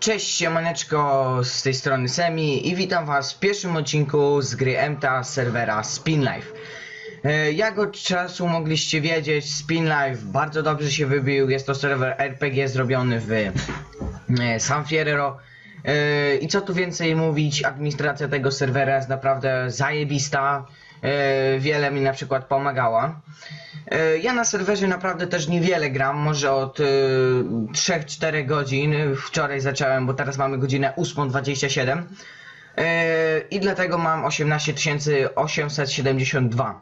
Cześć, siemaneczko, z tej strony Semi i witam was w pierwszym odcinku z gry EMTA z serwera Spinlife. E, Jak od czasu mogliście wiedzieć, Spinlife bardzo dobrze się wybił, jest to serwer RPG zrobiony w e, San Fierro. E, I co tu więcej mówić, administracja tego serwera jest naprawdę zajebista, wiele mi na przykład pomagała. E, Ja na serwerze naprawdę też niewiele gram, może od e, 3-4 godzin. Wczoraj zacząłem, bo teraz mamy godzinę 8.27. E, I dlatego mam 18 872.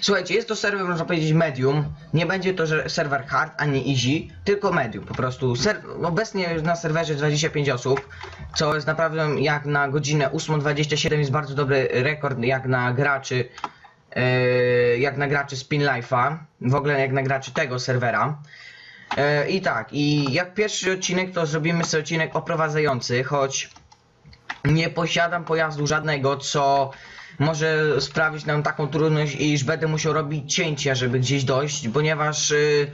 Słuchajcie, jest to serwer, można powiedzieć, medium. Nie będzie to że serwer hard ani easy, tylko medium. Po prostu ser obecnie na serwerze 25 osób, co jest naprawdę jak na godzinę 8.27 jest bardzo dobry rekord jak na graczy e, jak na graczy Spin Life'a, w ogóle jak na graczy tego serwera. E, I tak, i jak pierwszy odcinek to zrobimy sobie odcinek oprowadzający, choć nie posiadam pojazdu żadnego, co może sprawić nam taką trudność, iż będę musiał robić cięcia, żeby gdzieś dojść, ponieważ y,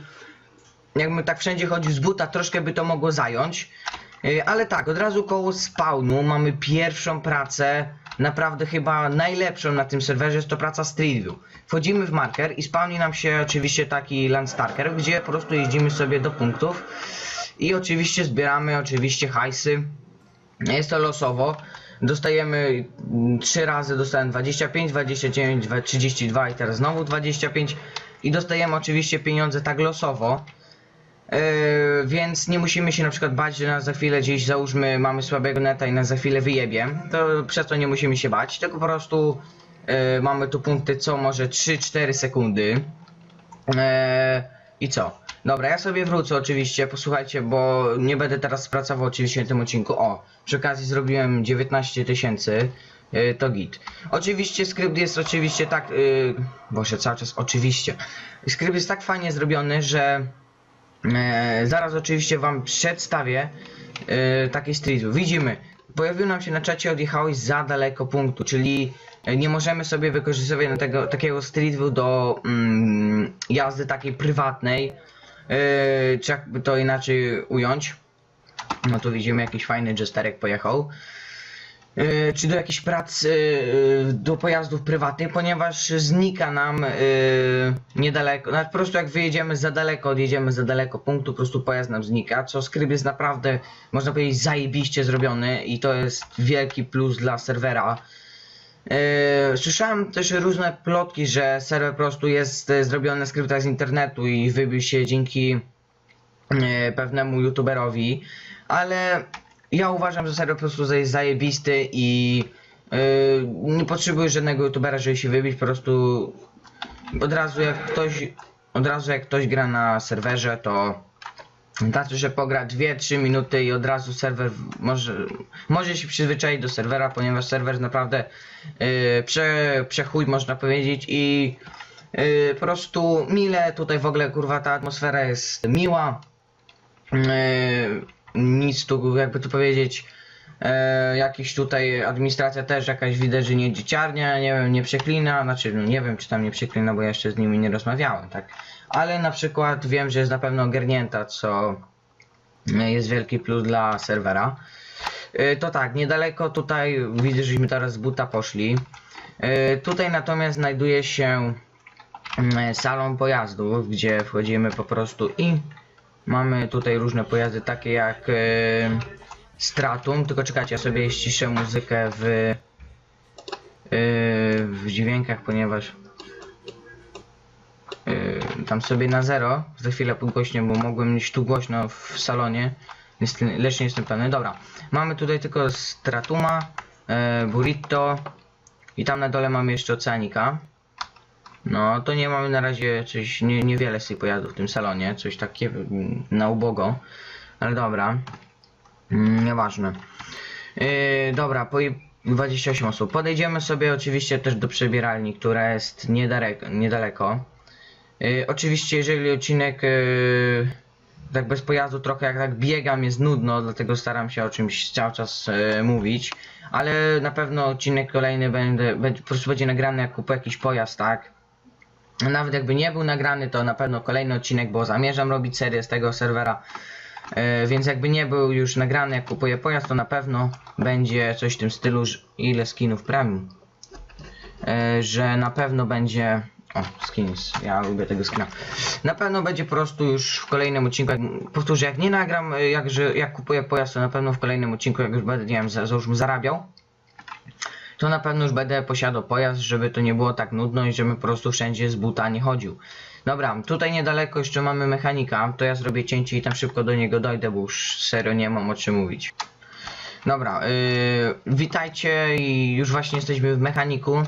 jakbym tak wszędzie chodził z buta, troszkę by to mogło zająć. Y, ale tak, od razu koło spawnu mamy pierwszą pracę, naprawdę chyba najlepszą na tym serwerze, jest to praca Street View. Wchodzimy w marker i spawni nam się oczywiście taki Landstarker, gdzie po prostu jeździmy sobie do punktów i oczywiście zbieramy oczywiście hajsy. Jest to losowo. Dostajemy mm, trzy razy, dostałem 25, 29, dwa- 32 i teraz znowu 25 i dostajemy oczywiście pieniądze tak losowo. Yy, więc nie musimy się na przykład bać, że nas za chwilę gdzieś załóżmy mamy słabego neta i nas za chwilę wyjebie. To przez to nie musimy się bać, tylko po prostu yy, mamy tu punkty co może 3-4 sekundy. Eee, I co? Dobra, ja sobie wrócę oczywiście, posłuchajcie, bo nie będę teraz pracował oczywiście na tym odcinku. O, przy okazji zrobiłem 19 tysięcy, yy, to git. Oczywiście skrypt jest oczywiście tak, yy, boże cały czas oczywiście. Skrypt jest tak fajnie zrobiony, że E, zaraz oczywiście wam przedstawię e, taki street. Widzimy, pojawił nam się na czacie odjechałeś za daleko punktu, czyli e, nie możemy sobie wykorzystywać tego, takiego street do mm, jazdy takiej prywatnej, e, czy jakby to inaczej ująć. No tu widzimy jakiś fajny jesterek pojechał. E, czy do jakichś prac e, do pojazdów prywatnych, ponieważ znika nam e, niedaleko, no po prostu jak wyjedziemy za daleko, odjedziemy za daleko punktu, po prostu pojazd nam znika, co skrypt jest naprawdę, można powiedzieć, zajebiście zrobiony i to jest wielki plus dla serwera. E, Słyszałem też różne plotki, że serwer po prostu jest e, zrobiony na skryptach z internetu i wybił się dzięki e, pewnemu youtuberowi, ale ja uważam, że serwer po prostu jest zajebisty i nie potrzebuję żadnego youtubera, żeby się wybić, po prostu od razu jak ktoś od razu jak ktoś gra na serwerze, to wystarczy, że pogra 2-3 minuty i od razu serwer może, może się przyzwyczaić do serwera, ponieważ serwer naprawdę yy, prze, przechuj można powiedzieć i yy, po prostu mile tutaj w ogóle kurwa ta atmosfera jest miła. Yy, nic tu, jakby tu powiedzieć, e, jakiś tutaj administracja też jakaś widać, że nie dzieciarnia, nie wiem, nie przeklina, znaczy no nie wiem czy tam nie przeklina, bo ja jeszcze z nimi nie rozmawiałem, tak. Ale na przykład wiem, że jest na pewno ogarnięta, co jest wielki plus dla serwera. E, To tak, niedaleko tutaj widzę, żeśmy teraz z buta poszli. E, Tutaj natomiast znajduje się mm, salon pojazdów, gdzie wchodzimy po prostu i Mamy tutaj różne pojazdy takie jak e, Stratum, tylko czekajcie, ja sobie ściszę muzykę w, w dźwiękach, ponieważ tam sobie na zero, za chwilę podgłośnię, bo mogłem mieć tu głośno w salonie, Niestety- lecz nie jestem pewny. Dobra, mamy tutaj tylko Stratuma, e, Burrito i tam na dole mamy jeszcze Oceanika. No, to nie mamy na razie coś, nie, niewiele z tych pojazdów w tym salonie, coś takiego mm, na ubogo, ale dobra, mm, nieważne. Yy, dobra, po 28 osób. Podejdziemy sobie oczywiście też do przebieralni, która jest niedaleko. niedaleko. Yy, oczywiście, jeżeli odcinek yy, tak bez pojazdu trochę jak tak biegam jest nudno, dlatego staram się o czymś cały czas yy, mówić, ale na pewno odcinek kolejny będę, będzie, po prostu będzie nagrany jak kupuję jakiś pojazd, tak? Nawet jakby nie był nagrany, to na pewno kolejny odcinek, bo zamierzam robić serię z tego serwera. E, więc jakby nie był już nagrany jak kupuję pojazd, to na pewno będzie coś w tym stylu, ile skinów premium. E, że na pewno będzie. O, skins, ja lubię tego skina. Na pewno będzie po prostu już w kolejnym odcinku. Powtórzę, jak nie nagram, jak, że, jak kupuję pojazd, to na pewno w kolejnym odcinku, jak już będę, nie wiem, za, załóżmy zarabiał, to na pewno już będę posiadał pojazd, żeby to nie było tak nudno i żebym po prostu wszędzie z buta nie chodził. Dobra, tutaj niedaleko jeszcze mamy mechanika, to ja zrobię cięcie i tam szybko do niego dojdę, bo już serio nie mam o czym mówić. Dobra, yy, witajcie i już właśnie jesteśmy w mechaniku.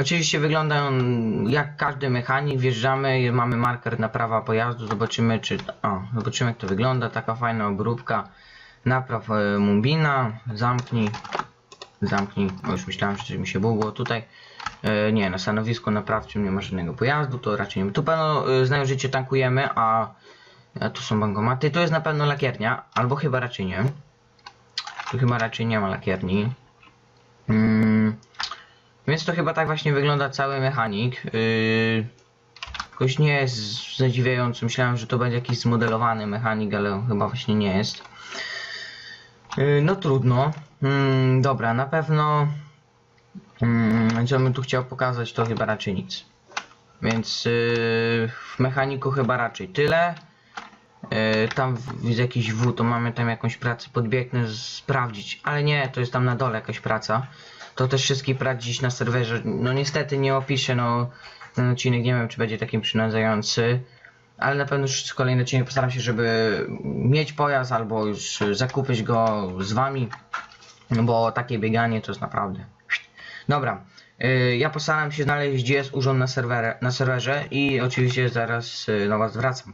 Oczywiście wygląda on jak każdy mechanik, wjeżdżamy, mamy marker na prawa pojazdu, zobaczymy czy... O, zobaczymy jak to wygląda, taka fajna obróbka. Napraw e, Mumbina, zamknij, zamknij, o już myślałem, że coś mi się było tutaj. E, nie, na stanowisku naprawczym nie ma żadnego pojazdu, to raczej nie. Tu pewno e, znają życie tankujemy, a, a tu są bankomaty. To jest na pewno lakiernia, albo chyba raczej nie. Tu chyba raczej nie ma lakierni. Mm, więc to chyba tak właśnie wygląda cały mechanik. Yy, jakoś nie jest zadziwiający. Myślałem, że to będzie jakiś zmodelowany mechanik, ale chyba właśnie nie jest. Yy, no trudno. Mm, dobra, na pewno. Mm, co bym tu chciał pokazać, to chyba raczej nic. Więc yy, w mechaniku chyba raczej tyle. Yy, tam widzę jakiś W, to mamy tam jakąś pracę, podbiegnę sprawdzić, ale nie, to jest tam na dole jakaś praca. To też wszystkich prac dziś na serwerze, no niestety nie opiszę, no ten odcinek nie wiem czy będzie takim przynadzający, ale na pewno już kolejny odcinek postaram się, żeby mieć pojazd albo już zakupić go z wami, no bo takie bieganie to jest naprawdę... Dobra, yy, ja postaram się znaleźć gdzie jest urząd na, na serwerze i oczywiście zaraz yy, do was wracam.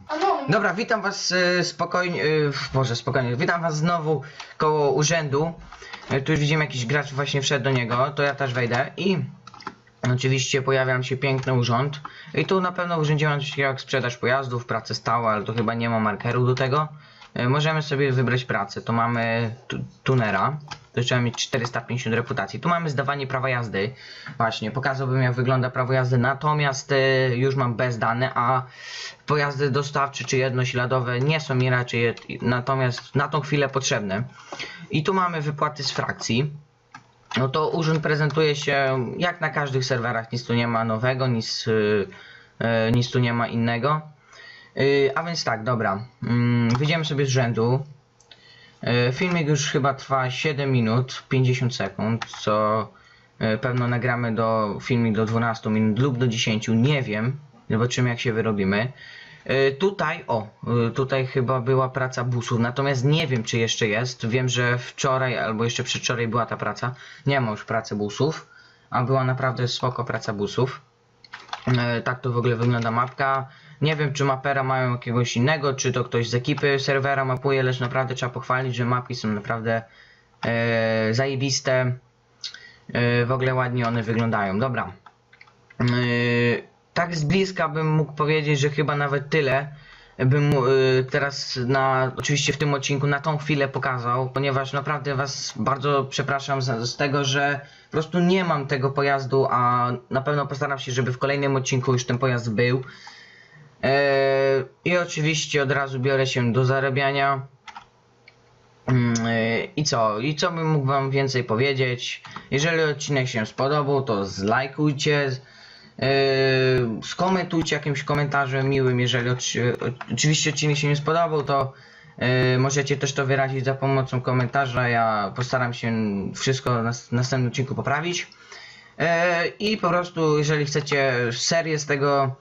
Dobra, witam was y, spokojnie, y, Boże spokojnie, witam was znowu koło urzędu. Y, tu już widzimy jakiś gracz właśnie wszedł do niego, to ja też wejdę i oczywiście pojawia nam się piękny urząd. I tu na pewno w urzędzie mam coś jak sprzedaż pojazdów, pracę stałe, ale to chyba nie ma markeru do tego. Y, możemy sobie wybrać pracę, to mamy tu, tunera. To trzeba mieć 450 reputacji. Tu mamy zdawanie prawa jazdy. Właśnie, pokazałbym jak wygląda prawo jazdy, natomiast y, już mam bez dane, a pojazdy dostawcze czy jednośladowe nie są mi raczej jed- natomiast na tą chwilę potrzebne. I tu mamy wypłaty z frakcji. No to urząd prezentuje się jak na każdych serwerach, nic tu nie ma nowego, nic, y, nic tu nie ma innego. A więc tak, dobra. Mm, wyjdziemy sobie z rzędu. Y, filmik już chyba trwa 7 minut 50 sekund, co y, pewno nagramy do filmik do 12 minut lub do 10, nie wiem. Zobaczymy jak się wyrobimy. Y, Tutaj, o, tutaj chyba była praca busów, natomiast nie wiem czy jeszcze jest. Wiem, że wczoraj albo jeszcze przedwczoraj była ta praca. Nie ma już pracy busów, a była naprawdę spoko praca busów. E, Tak to w ogóle wygląda mapka. Nie wiem czy mapera mają jakiegoś innego, czy to ktoś z ekipy serwera mapuje, lecz naprawdę trzeba pochwalić, że mapki są naprawdę e, zajebiste. E, w ogóle ładnie one wyglądają. Dobra. E, tak z bliska bym mógł powiedzieć, że chyba nawet tyle bym y, teraz na, oczywiście w tym odcinku na tą chwilę pokazał, ponieważ naprawdę was bardzo przepraszam z, z tego, że po prostu nie mam tego pojazdu, a na pewno postaram się, żeby w kolejnym odcinku już ten pojazd był. Eee, I oczywiście od razu biorę się do zarabiania. Mm, yy, I co? I co bym mógł wam więcej powiedzieć? Jeżeli odcinek się spodobał, to zlajkujcie. Yy, skomentujcie jakimś komentarzem miłym, jeżeli oczy- oczywiście odcinek się nie spodobał, to yy, możecie też to wyrazić za pomocą komentarza. Ja postaram się wszystko na następnym odcinku poprawić. Yy, I po prostu, jeżeli chcecie serię z tego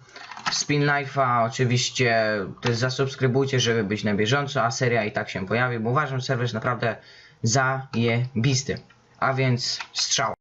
Spin Life'a, oczywiście też zasubskrybujcie, żeby być na bieżąco, a seria i tak się pojawi, bo uważam, jest naprawdę zajebisty. A więc strzał.